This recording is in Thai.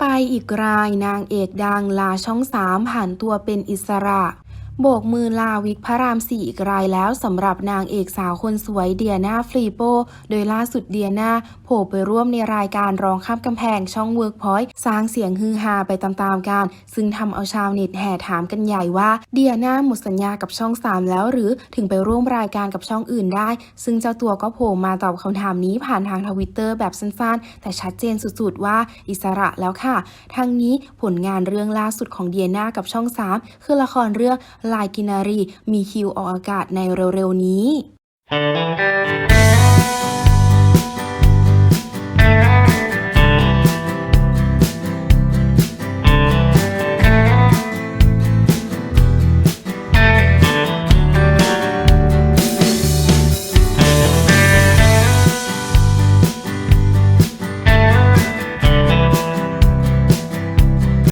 ไปอีกรายนางเอกดังลาช่องสามผ่านตัวเป็นอิสระ โบกมือลาวิกพระรามสี่อีกรายแล้วสำหรับนางเอกสาวคนสวยเดียนาฟรีโป โดยล่าสุดเดียนาโผล่ไปร่วมในรายการร้องข้ามกำแพงช่องเวิร์กพอยต์สร้างเสียงฮือฮาไปตามๆกัน ซึ่งทำเอาชาวเน็ตแห่ถามกันใหญ่ว่าเดียนาหมดสัญญากับช่อง3แล้วหรือถึงไปร่วมรายการกับช่องอื่นได้ ซึ่งเจ้าตัวก็โผล่มาตอบคำถามนี้ผ่านทางทวิตเตอร์แบบสั้นๆ แต่ชัดเจนสุดๆว่าอิสระแล้วค่ะ ทั้งนี้ผลงานเรื่องล่าสุดของเดียนากับช่อง3คือละครเรื่องลายกินารี มีคิวออกอากาศในเร็วๆนี้